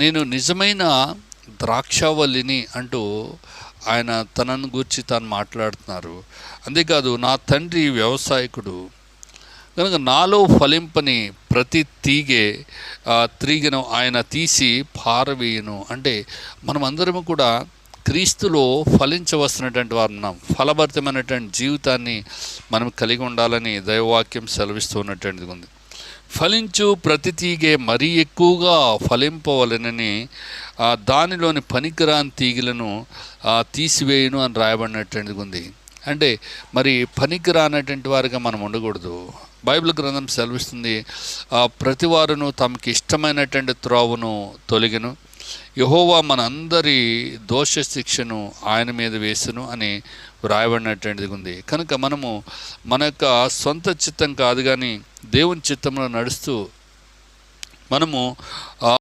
నేను నిజమైన ద్రాక్షావల్లిని అంటూ ఆయన తనను గూర్చి తాను మాట్లాడుతున్నారు. అంతేకాదు నా తండ్రి వ్యవసాయకుడు. కనుక నాలో ఫలింపని ప్రతి తీగే తీగను ఆయన తీసి పారవేయను. అంటే మనమందరము కూడా క్రీస్తులో ఫలించవలసినటువంటి వారు ఉన్నాం. ఫలభరితమైనటువంటి జీవితాన్ని మనం కలిగి ఉండాలని దైవవాక్యం సెలవిస్తూ ఉన్నటువంటిది ఉంది. ఫలించు ప్రతి తీగే మరీ ఎక్కువగా ఫలింపవలనని దానిలోని పనికిరాని తీగలను తీసివేయను తీసివేయును అని రాయబడినటువంటిది. ఉంది అంటే మరి పనికిరానటువంటి వారిగా మనం ఉండకూడదు. బైబిల్ గ్రంథం సెలవిస్తుంది ఆ, ప్రతి వారును తమకి ఇష్టమైనటువంటి త్రోవను తొలగిను. యహోవా మనందరి దోష శిక్షను ఆయన మీద వేసును అని వ్రాయబడినటువంటిది ఉంది. కనుక మనము మన యొక్క సొంత చిత్తం కాదు కానీ దేవుని చిత్తంలో నడుస్తూ మనము ఆ,